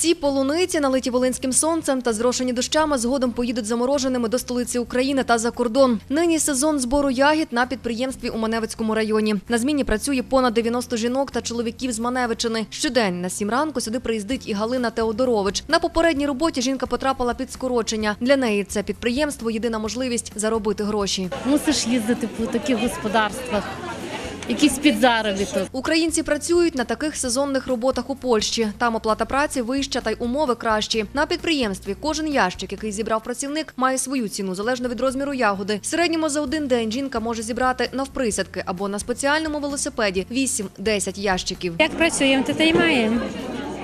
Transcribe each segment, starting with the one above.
Ці полуниці, налиті волинським сонцем та зрошені дощами, згодом поїдуть замороженими до столиці України та за кордон. Нині сезон збору ягід на підприємстві у Маневицькому районі. На зміні працює понад 90 жінок та чоловіків з Маневичини. Щодень на сім ранку сюди приїздить і Галина Теодорович. На попередній роботі жінка потрапила під скорочення. Для неї це підприємство єдина можливість заробити гроші. Мусиш їздити по таких господарствах, якийсь підзаробіток. Українці працюють на таких сезонних роботах у Польщі. Там оплата праці вища та й умови кращі. На підприємстві кожен ящик, який зібрав працівник, має свою ціну залежно від розміру ягоди. В середньому за один день жінка може зібрати навприсядки або на спеціальному велосипеді 8-10 ящиків. Як працюємо, то та й маємо.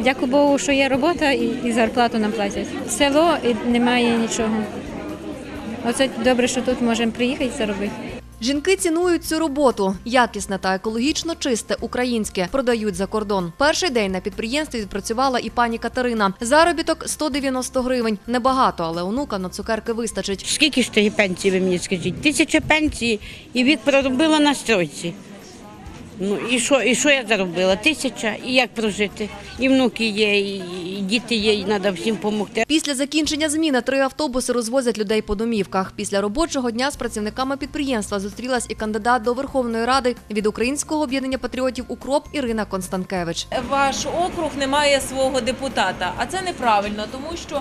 Дякую Богу, що є робота і, і зарплату нам платять. Село і немає нічого. Оце добре, що тут можемо приїхати і заробити. Жінки цінують цю роботу. Якісне та екологічно чисте українське продають за кордон. Перший день на підприємстві відпрацювала і пані Катерина. Заробіток 190 гривень. Небагато, але онука на цукерки вистачить. Скільки ж тієї пенсії, ви мені скажіть? Тисяча пенсії і вік проробила на стройці. Ну і що, і що я заробила? Тисяча. І як прожити? І внуки є, і, діти є, і треба всім допомогти. Після закінчення зміни три автобуси розвозять людей по домівках. Після робочого дня з працівниками підприємства зустрілась і кандидат до Верховної Ради від Українського об'єднання патріотів Укроп Ірина Констанкевич. ваш округ не має свого депутата. А це неправильно, тому що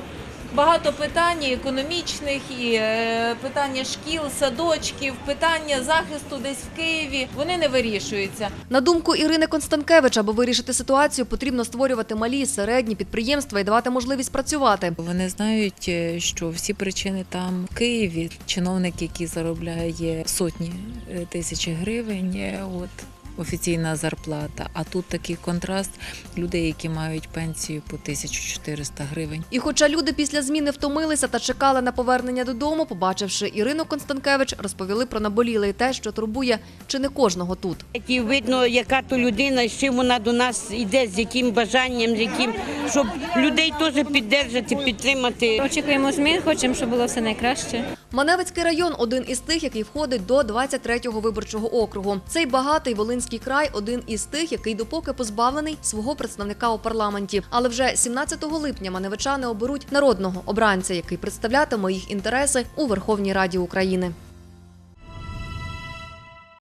багато питань і економічних, і е, питання шкіл, садочків, питання захисту десь в Києві вони не вирішуються. На думку Ірини Констанкевич, аби вирішити ситуацію, потрібно створювати малі, середні підприємства і давати можливість працювати. Вони знають, е, що всі причини там в Києві. Чиновник, який заробляє сотні е, тисяч гривень, от офіційна зарплата. А тут такий контраст людей, які мають пенсію по 1400 гривень. І хоча люди після зміни втомилися та чекали на повернення додому, побачивши Ірину Констанкевич, розповіли про наболіле і те, що турбує чи не кожного тут. І видно, яка то людина, з чим вона до нас йде, з яким бажанням, з яким, щоб людей теж піддержати, підтримати. Очікуємо змін, хочемо, щоб було все найкраще. Маневицький район один із тих, який входить до 23-го виборчого округу. Цей багатий Волинський край один із тих, який допоки позбавлений свого представника у парламенті. Але вже 17 липня маневичани оберуть народного обранця, який представлятиме їх інтереси у Верховній Раді України.